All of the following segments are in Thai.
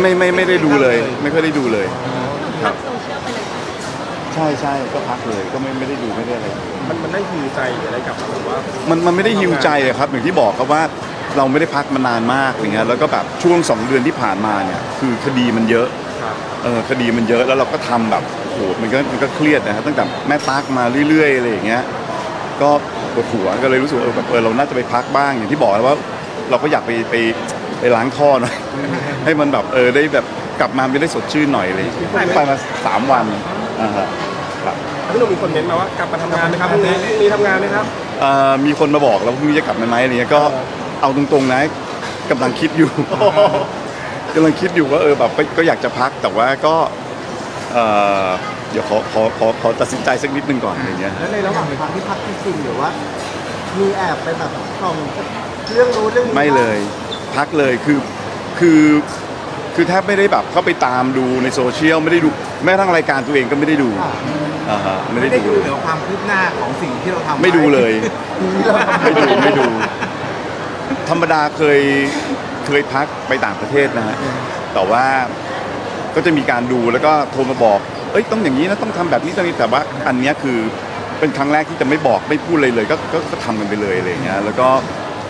ไม่ไม่ไม่ได้ดูเลย ไม่ค่อยได้ดูเลยพักโซเชียลไปเลยใช่ใช่ก็พักเลยก็ไม่ไม่ได้ดูไม่ได้อะไรเลยมันมันได้ฮิวใจหรืออะไรกลับมาแบบว่ามันมันไม่ได้หิวใจอะครับอย่างที่บอกครับว่าเราไม่ได้พักมานานมากอย่างเงี้ยแล้วก็แบบช่วงสองเดือนที่ผ่านมาเนี่ยคือคดีมันเยอะครับเออคดีมันเยอะแล้วเราก็ทำแบบโอ้โหมันก็มันก็เครียดนะครับตั้งแต่แม่ตักมาเรื่อยๆอะไรอย่างเงี้ยก็ปวดหัวก็เลยรู้สึกว่าเออแบบเออเราน่าจะไปพักบ้างอย่างที่บอกแล้วว่า เราก็อยากไปไป ไปล้างท่อหน่อย ให้มันแบบเออได้แบบกลับมาไม่ได้สดชื่นหน่อยเลยไปมาสามวันอ่าฮะครับพี่หนุ่มมีคนเม้นต์มาว่ากลับมาทำงานไหมครับพรุ่งนี้พรุ่งนี้ทำงานไหมครับ เอ่อมีคนมาบอกแล้วพรุ่งนี้จะกลับมาไหมอะไรเงี้ยก็เอาตรงๆนะกำลังคิดอยู่ กำลังคิดอยู่ว่าเออแบบก็ก็อยากจะพักแต่ว่าก็เอ่อเดี๋ยวขอขอขอขอตัดสินใจสักนิดนึงก่อนอะไรเงี้ย แล้วในระหว่างทางที่พักจริงๆหรือว่า มีแอบไปแบบส่องเรื่องรู้เรื่องนี้ไม่เลย พักเลยคือคือคือแทบไม่ได้แบบเข้าไปตามดูในโซเชียลไม่ได้ดูแม้กระทั่งรายการตัวเองก็ไม่ได้ดูอ่าอ่าฮะไม่ไม่ได้ได้ดูดูเกี่ยวกับความคืบหน้าของสิ่งที่เราทำไม่ดูเลยที่เราทำไม่ดูไม่ดู ธรรมดาเคยเคยพักไปต่างประเทศนะฮะแต่ว่าก็จะมีการดูแล้วก็โทรมาบอก เอ้ยต้องอย่างนี้นะต้องทำแบบนี้ต้องนี้แต่ว่าอันเนี้ยคือเป็นครั้งแรกที่จะไม่บอกไม่พูดเลยเลย ก็ก็ก็ทำกันไปเลยอะไรอย่างเงี้ยแล้วก็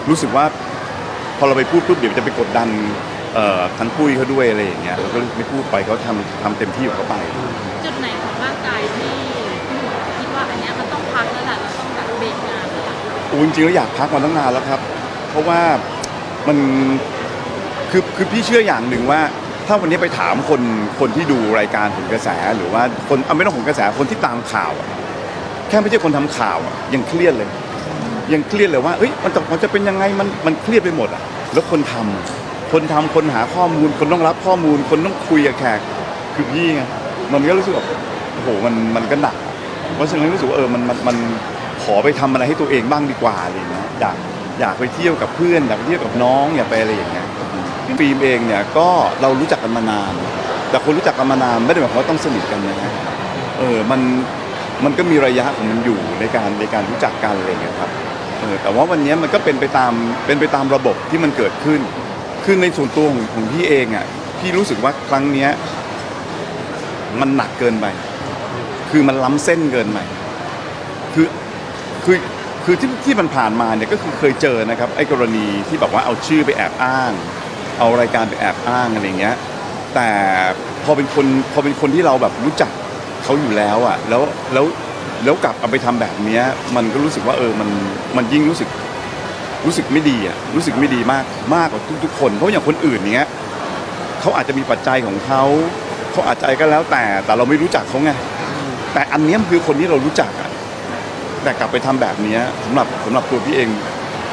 รู้สึกว่า พอเราไปพูดปุ๊บเดี๋ยวจะไปกดดันเอ่อทั้งปุ้ยเขาด้วยอะไรอย่างเงี้ยเราก็ไม่พูดไปเขาทำทำเต็มที่ของเขาไป จุดไหนของร่างกายที่พี่หนุ่มคิดว่าอันเนี้ยมันต้องพักแล้วแหละเราต้องแบบเบรกงานแล้วล่ะโอ้จริงๆแล้วอยากพักมาตั้งนานแล้วครับ เพราะว่ามันคือคือพี่เชื่ออย่างหนึ่งว่า ถ้าวันนี้ไปถามคนคนที่ดูรายการผลกระแสหรือว่าคนเอาไม่ต้องผลกระแสคนที่ตามข่าวอะแค่ไม่ใช่คนทำข่าวอะยังเครียดเลย ยังเครียดเลยว่าเอ้ยมันจะมันจะเป็นยังไงมันมันเครียดไปหมดอะแล้วคนทำคนทำคนหาข้อมูล คนต้องรับข้อมูล คนต้องคุยกับแขกคือพี่ไงมันก็รู้สึกแบบโอ้โหมันมันก็หนักเพราะฉะนั้นรู้สึกว่าเออมันมันมันขอไปทำอะไรให้ตัวเองบ้างดีกว่าอะไรอย่างเงี้ยอยากอยากไปเที่ยวกับเพื่อนอยากไปเที่ยวกับน้องอยากไปอะไรอย่างเงี้ยพี่ฟิล์มเองเนี่ยก็เรารู้จักกันมานาน แต่คนรู้จักกันมานานไม่ได้หมายความว่าต้องสนิทกันนะฮะเออมันมันก็มีระยะของมันอยู่ในการในการรู้จักกันอะไรอย่างเงี้ยครับ เออแต่ว่าวันนี้มันก็เป็นไปตามเป็นไปตามระบบที่มันเกิดขึ้น คือในส่วนตัวของของพี่เองอะพี่รู้สึกว่าครั้งเนี้ยมันหนักเกินไป คือมันล้ำเส้นเกินไป คือคือคือที่ที่มันผ่านมาเนี่ยก็คือเคยเจอนะครับไอ้กรณีที่แบบว่าเอาชื่อไปแอบอ้าง เอารายการไปแอบอ้างอะไรเงี้ย แต่พอเป็นคนพอเป็นคนที่เราแบบรู้จักเขาอยู่แล้วอะแล้วแล้ว แล้วกลับเอาไปทำแบบเนี้ยมันก็รู้สึกว่าเออมันมันยิ่งรู้สึกรู้สึกไม่ดีอะรู้สึกไม่ดีมากมากกว่าทุกๆคน เพราะอย่างคนอื่นเนี้ยเขาอาจจะมีปัจจัยของเขาเขาอาจจะอะไรก็แล้วแต่แต่เราไม่รู้จักเขาไงแต่อันเนี้ยมันคือคนที่เรารู้จักอะแต่กลับไปทำแบบเนี้ยสำหรับสำหรับตัวพี่เอง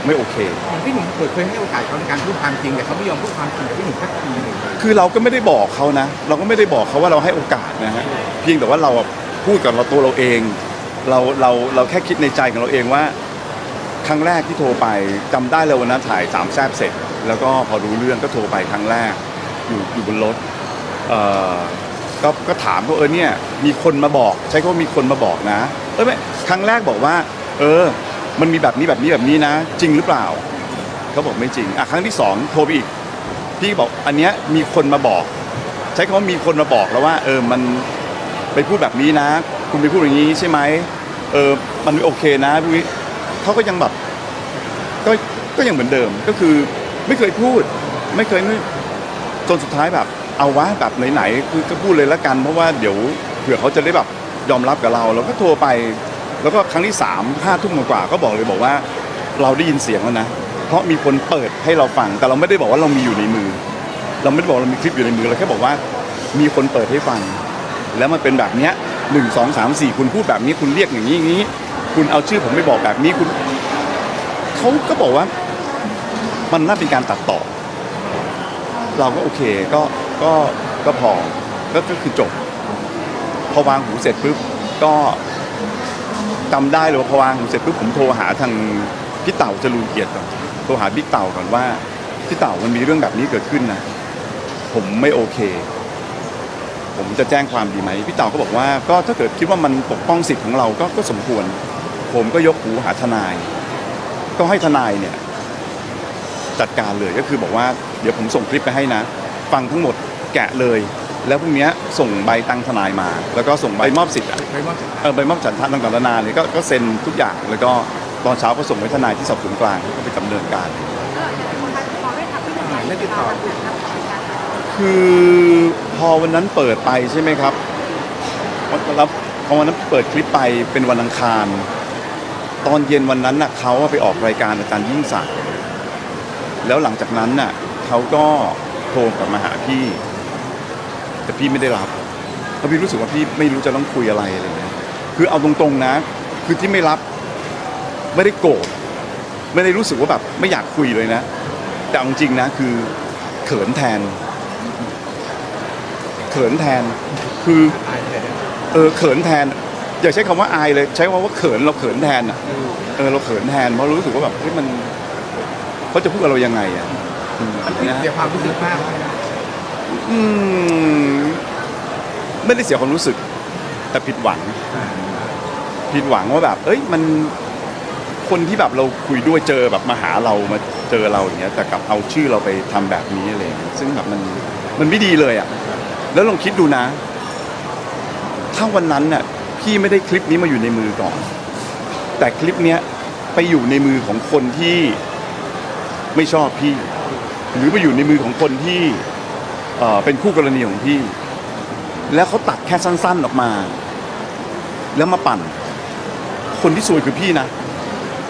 ไม่โอเคอย่างพี่หนุ่มเคยให้โอกาสเขาในการพูดความจริงแต่เขาไม่ยอมพูดความจริงกับพี่หนุ่มสักทีหนึ่งเลยคือเราก็ไม่ได้บอกเขานะ เราก็ไม่ได้บอกเขาว่าเราให้โอกาสนะฮะเพียงแต่ว่าเราอะพูดกับเราตัวเราเอง เราเราเราแค่คิดในใจของเราเองว่า ครั้งแรกที่โทรไปจำได้เลยวันนั้นถ่ายสามแซบเสร็จ แล้วก็พอรู้เรื่องก็โทรไปครั้งแรก อยู่อยู่บนรถเอ่อก็ก็ถามเขาเออเนี่ยมีคนมาบอก ใช้คำว่ามีคนมาบอกนะเออไม่ครั้งแรกบอกว่า เออ มันมีแบบนี้แบบนี้แบบนี้นะ จริงหรือเปล่าเขาบอกไม่จริงอะครั้งที่สองโทรไปอีกพี่บอกอันเนี้ยมีคนมาบอก ใช้คำว่ามีคนมาบอกแล้วว่า เออมันไปพูดแบบนี้นะ คุณไปพูดอย่างนี้ใช่ไหมเออมันไม่โอเคนะพี่วิเขาก็ยังแบบก็ก็ยังเหมือนเดิมก็คือไม่เคยพูด ไม่เคยไม่จนสุดท้ายแบบ เอาวะแบบไหนๆคือก็พูดเลยละกัน เพราะว่าเดี๋ยวเผื่อเขาจะได้แบบยอมรับกับเราเราก็โทรไป แล้วก็ครั้งที่สามห้าทุ่มกว่าก็บอกเลยบอกว่า เราได้ยินเสียงแล้วนะเพราะมีคนเปิดให้เราฟัง แต่เราไม่ได้บอกว่าเรามีอยู่ในมือ เราไม่ได้บอกเรามีคลิปอยู่ในมือเราแค่บอกว่า มีคนเปิดให้ฟัง แล้วมันเป็นแบบเนี้ย หนึ่งสองสามสี่คุณพูดแบบนี้คุณเรียกอย่างนี้อย่างนี้ คุณเอาชื่อผมไม่บอกแบบนี้คุณเขาก็บอกว่า มันน่าเป็นการตัดต่อ เราก็โอเคก็ก็ก็พอก็ก็คือจบ พอวางหูเสร็จปุ๊บก็จำได้เลยว่าพอวางหูเสร็จปุ๊บผมโทรหาทางพี่เต่าจรูนเกียรติก่อนโทรหาพี่เต่าก่อนว่าพี่เต่ามันมีเรื่องแบบนี้เกิดขึ้นนะผมไม่โอเค ผมจะแจ้งความดีไหมพี่เต่าก็บอกว่าก็ถ้าเกิดคิดว่ามันปกป้องสิทธิ์ของเราก็ก็สมควร ผมก็ยกหูหาทนาย ก็ให้ทนายเนี่ยจัดการเลยก็คือบอกว่าเดี๋ยวผมส่งคลิปไปให้นะ ฟังทั้งหมดแกะเลย แล้วพรุ่งเนี้ยส่งใบตั้งทนายมา แล้วก็ส่งใบมอบสิทธิ์อะไม่ว่าจะเออใบมอบฉันทะต่างๆนานาเนี่ยก็ก็เซ็นทุกอย่างแล้วก็ตอนเช้าก็ส่งไปทนายที่สอบสวนกลางก็ไปดำเนินการไม่ติดต่อ คือพอวันนั้นเปิดไปใช่ไหมครับวันแล้วพอวันนั้นเปิดคลิปไปเป็นวันอังคาร ตอนเย็นวันนั้นน่ะเขาไปออกรายการอาจารย์ยิ่งศักดิ์แล้วหลังจากนั้นน่ะเขาก็โทรกลับมาหาพี่ แต่พี่ไม่ได้รับเพราะพี่รู้สึกว่าพี่ไม่รู้จะต้องคุยอะไรอะไรเงี้ยคือเอาตรงๆนะ คือที่ไม่รับไม่ได้โกรธไม่ได้รู้สึกว่าแบบไม่อยากคุยเลยนะ แต่เอาจริงๆนะคือเขินแทน ขินแทน คือเออเขินแทน อย่าใช้คำว่าอายเลย ใช้คำว่าเขินเราเขินแทนอะเออเราเขินแทนเพราะรู้สึกว่าแบบเฮ้ยมันเขาจะพูดกับเรายังไงอะอืมนะเสียความรู้สึกมากอืมไม่ได้เสียความรู้สึก แต่ผิดหวัง ผิดหวังว่าแบบ เอ้ยมันคนที่แบบเราคุยด้วยเจอแบบมาหาเรามาเจอเราอย่างเงี้ยแต่กลับเอาชื่อเราไปทำแบบนี้อะไรอย่างเงี้ยซึ่งแบบมันมันไม่ดีเลยอะ แล้วลองคิดดูนะ ถ้าวันนั้นน่ะพี่ไม่ได้คลิปนี้มาอยู่ในมือก่อน แต่คลิปเนี้ยไปอยู่ในมือของคนที่ไม่ชอบพี่ หรือไปอยู่ในมือของคนที่เอ่อเป็นคู่กรณีของพี่ แล้วเขาตัดแค่สั้น ๆออกมา แล้วมาปั่น คนที่ซวยคือพี่นะ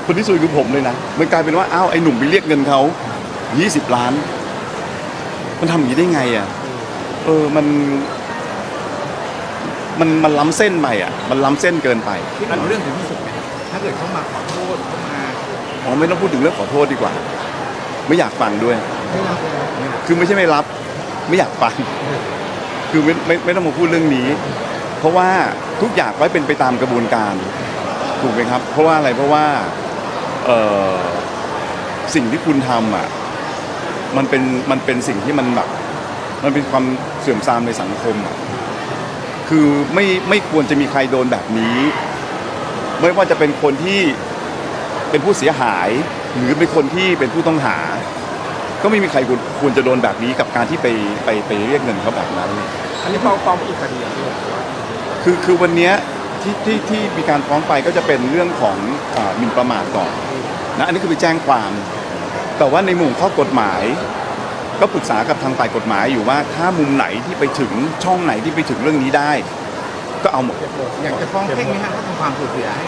คนที่ซวยคือผมเลยนะ มันกลายเป็นว่าอ้าวไอ้หนุ่มไปเรียกเงินเขา20 ล้าน มันทำอย่างนี้ได้ไงอะ เออมัน มันมันล้ำเส้นไปอะ มันล้ำเส้นเกินไป ที่เอาเรื่องถึงที่สุดไหมถ้าเกิดเขามาขอโทษเขามาอ๋อไม่ต้องพูดถึงเรื่องขอโทษดีกว่า ไม่อยากฟังด้วย ไม่รับเลยนะคือไม่ใช่ไม่รับ ไม่อยากฟัง คือไม่ไม่ไม่ต้องมาพูดเรื่องนี้ เพราะว่าทุกอย่างไว้เป็นไปตามกระบวนการ ถูกไหมครับ เพราะว่าอะไรเพราะว่าเอ่อสิ่งที่คุณทำอะ มันเป็นมันเป็นสิ่งที่มันแบบ มันเป็นความเสื่อมทรามในสังคมอะคือไม่ไม่ควรจะมีใครโดนแบบนี้ ไม่ว่าจะเป็นคนที่เป็นผู้เสียหาย หรือเป็นคนที่เป็นผู้ต้องหา ก็ไม่มีใครควรควรจะโดนแบบนี้กับการที่ไปไปไปเรียกเงินเขาแบบนั้น อันนี้ฟ้องฟ้องไปอีกคดีอะพี่คือคือวันเนี้ยที่ที่ที่มีการฟ้องไปก็จะเป็นเรื่องของอาหมิ่นประมาทก่อนนะอันนี้คือไปแจ้งความ แต่ว่าในมุมข้อกฎหมาย ก็ปรึกษากับทางฝ่ายกฎหมายอยู่ว่าถ้ามุมไหนที่ไปถึงช่องไหนที่ไปถึงเรื่องนี้ได้ ก็เอาหมด อยากจะฟ้องเพ่งไหมฮะถ้าทำความสูญเสียให้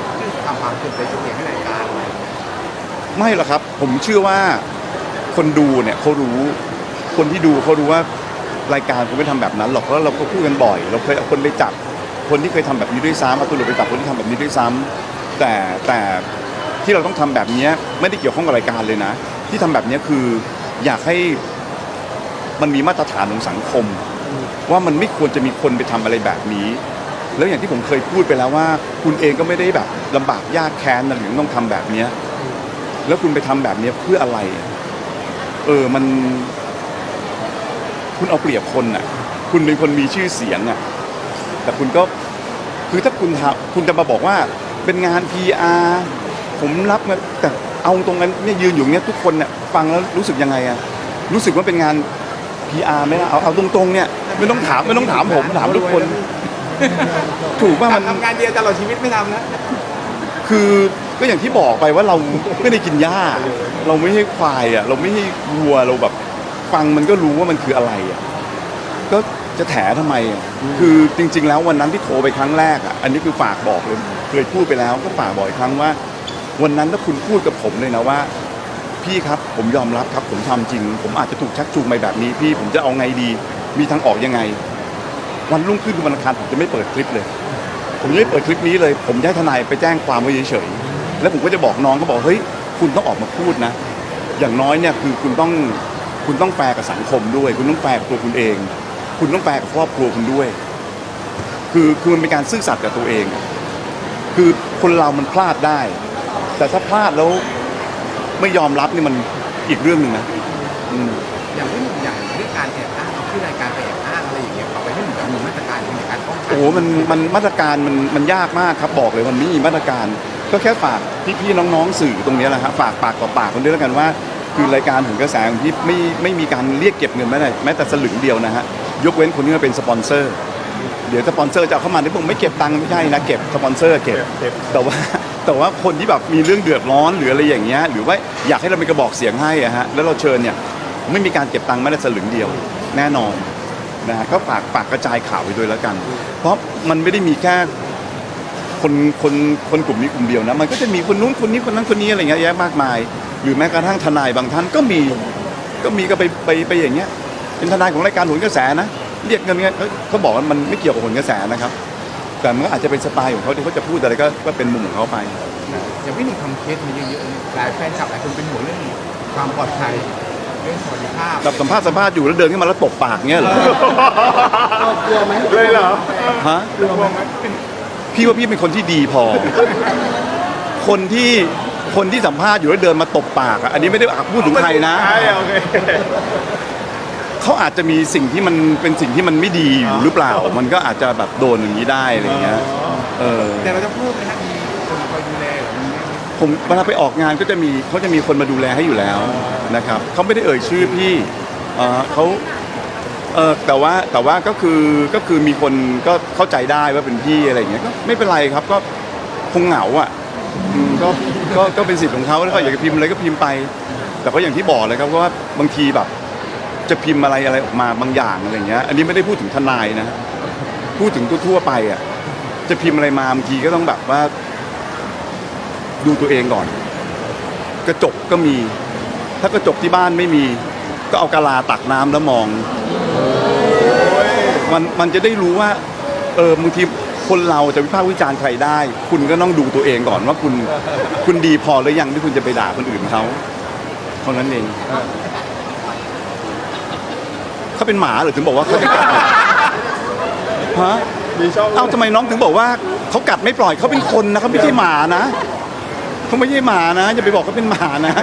ทำความสูญเสียชื่อเสียให้รายการไม่หรอกครับ ผมเชื่อว่าคนดูเนี่ยเขารู้คนที่ดูเขารู้ว่ารายการคงไม่ทำแบบนั้นหรอกเพราะเราก็พูดกันบ่อย เราเคยเอาคนไปจับคนที่เคยทำแบบนี้ด้วยซ้ำเอาตำรวจไปจับคนที่ทำแบบนี้ด้วยซ้ำแต่แต่ที่เราต้องทำแบบนี้ไม่ได้เกี่ยวข้องกับรายการเลยนะ ที่ทำแบบนี้คืออยากให้ มันมีมาตรฐานของสังคม ว่ามันไม่ควรจะมีคนไปทำอะไรแบบนี้ แล้วอย่างที่ผมเคยพูดไปแล้วว่า คุณเองก็ไม่ได้แบบลำบากยากแค้นนะถึงต้องทำแบบเนี้ยแล้วคุณไปทำแบบเนี้ยเพื่ออะไร เออมัน คุณเอาเปรียบคนอะ คุณเป็นคนมีชื่อเสียงอะ แต่คุณก็คือถ้าคุณทำคุณจะมาบอกว่า เป็นงาน PR ผมรับเงินแต่เอาตรงนั้นเนี่ยยืนอยู่เนี้ยทุกคนเนี่ยฟังแล้วรู้สึกยังไงอะรู้สึกว่าเป็นงาน PR ไหมล่ะเอาเอาตรงๆเนี่ยไม่ต้องถามไม่ต้องถามผมถามทุกคน ถูกป่ะมัน ทำงานเดียวตลอดชีวิตไม่ทำนะ คือก็อย่างที่บอกไปว่าเราไม่ได้กินหญ้า เราไม่ใช่ควายอะ เราไม่ใช่วัวเราแบบ ฟังมันก็รู้ว่ามันคืออะไรอะก็จะแถทำไมอะคือจริง ๆ แล้ววันนั้นที่โทรไปครั้งแรกอะอันนี้คือฝากบอกเลยเคยพูดไปแล้วก็ฝากบอกอีกครั้งว่า วันนั้นถ้าคุณพูดกับผมเลยนะว่า พี่ครับผมยอมรับครับผมทำจริง ผมอาจจะถูกชักจูงไปแบบนี้พี่ผมจะเอาไงดี มีทางออกยังไง วันรุ่งขึ้นคือวันอังคารผมจะไม่เปิดคลิปเลย ผมจะไม่เปิดคลิปนี้เลย ผมจะให้ทนายไปแจ้งความไว้เฉยๆแล้วผมก็จะบอกน้องเขาบอกเฮ้ยคุณต้องออกมาพูดนะ อย่างน้อยเนี่ยคือคุณต้องคุณต้องแฟร์กับสังคมด้วย คุณต้องแฟร์กับตัวคุณเอง คุณต้องแฟร์กับครอบครัวคุณด้วย คือคือมันเป็นการซื่อสัตย์กับตัวเอง คือคนเรามันพลาดได้ แต่ถ้าพลาดแล้ว ไม่ยอมรับนี่มันอีกเรื่องหนึ่งนะอืม อย่างที่หนุ่มอย่างเรื่องการแอบอ้างเอาชื่อรายการไปแอบอ้างอะไรอย่างเงี้ยเอาไปให้หนุ่มมีมาตรการในการป้องกันโอ้โหมันมันมาตรการมันมันยากมากครับบอกเลยมันไม่มีมาตรการ ก็แค่ฝากพี่ๆน้องๆสื่อตรงนี้แหละครับฝากปากต่อปากคนด้วยแล้วกันว่า คือรายการถึงกระแสของพี่ไม่ไม่มีการเรียกเก็บเงินแม้แต่แม้แต่สลึงเดียวนะฮะยกเว้นคนที่มาเป็นสปอนเซอร์ เดี๋ยวสปอนเซอร์จะเอาเข้ามาที่ผมไม่เก็บตังค์ไม่ใช่นะเก็บสปอนเซอร์เก็บ แต่ว่าแต่ว่าคนที่แบบมีเรื่องเดือดร้อนหรืออะไรอย่างเงี้ยหรือว่าอยากให้เราเป็นกระบอกเสียงให้อะฮะแล้วเราเชิญเนี่ยไม่มีการเก็บตังค์แม้แต่สลึงเดียวแน่นอนนะฮะก็ฝากฝากกระจายข่าวไปด้วยแล้วกัน เพราะมันไม่ได้มีแค่คนคนคนกลุ่มนี้กลุ่มเดียวนะมันก็จะมีคนนู้นคนนี้คนนั้นคนนี้อะไรเงี้ยแยะมากมาย หรือแม้กระทั่งทนายบางท่านก็มีก็มีก็ไปไปไปอย่างเงี้ยเป็นทนายของรายการโหนกระแสนะ เรียกเงินเงี้ยเอ้ยเขาบอกว่ามันไม่เกี่ยวกับโหนกระแสนะครับ แต่มันก็อาจจะเป็นสไตล์ของเขาที่เขาจะพูดอะไรก็ก็เป็นมุมของเขาไปอย่างพี่หนุ่มทำเคสมาเยอะๆเนี่ยหลายแฟนคลับหลายคนเป็นห่วงเรื่องความปลอดภัยเรื่องสวัสดิภาพกับสัมภาษณ์สัมภาษณ์อยู่แล้วเดินขึ้นมาแล้วตบปากเงี้ยเหรอกลัวไหมเลยเหรอ ฮะ กลัวไหมพี่ว่าพี่เป็นคนที่ดีพอ คนที่คนที่สัมภาษณ์อยู่แล้วเดินมาตบปากอะอันนี้ไม่ได้พูดถึงใครนะ ใช่โอเค เขาอาจจะมีสิ่งที่มันเป็นสิ่งที่มันไม่ดีอยู่หรือเปล่า มันก็อาจจะแบบโดนอย่างนี้ได้อะไรอย่างเงี้ยเออแต่เราจะเพิ่มไหมฮะมีคนคอยดูแลหรือมีไหมผมเวลาไปออกงานก็จะมีเขาจะมีคนมาดูแลให้อยู่แล้วนะครับเขาไม่ได้เอ่ยชื่อพี่เอ่อเขาเออแต่ว่าแต่ว่าก็คือก็คือมีคนก็เข้าใจได้ว่าเป็นพี่อะไรอย่างเงี้ยก็ไม่เป็นไรครับก็คงเหงาอะอืมก็ก็ก็เป็นสิทธิ์ของเขาแล้วก็อยากจะพิมพ์อะไรก็พิมพ์ไป แต่ก็อย่างที่บอกเลยครับว่าบางทีแบบ จะพิมพ์อะไรอะไรออกมาบางอย่างอะไรเงี้ย อันนี้ไม่ได้พูดถึงทนายนะ พูดถึงทั่วๆไปอะ จะพิมพ์อะไรมาบางทีก็ต้องแบบว่า ดูตัวเองก่อน กระจกก็มี ถ้ากระจกที่บ้านไม่มี ก็เอากะลาตักน้ำแล้วมอง มันมันจะได้รู้ว่า เออบางทีคนเราจะวิพากษ์วิจารณ์ใครได้ คุณก็ต้องดูตัวเองก่อนว่าคุณคุณดีพอหรือยังที่คุณจะไปด่าคนอื่นเขาเท่านั้นเอง เขาเป็นหมาเหรือถึงบอกว่าเขาจะกัดฮะมีช่องเอ้าทำไมน้องถึงบอกว่าเขากัดไม่ปล่อยเขาเป็นคนนะเขาไม่ใช่หมานะเขาไม่ใช่หมานะอย่าไปบอกเขาเป็นหมานะ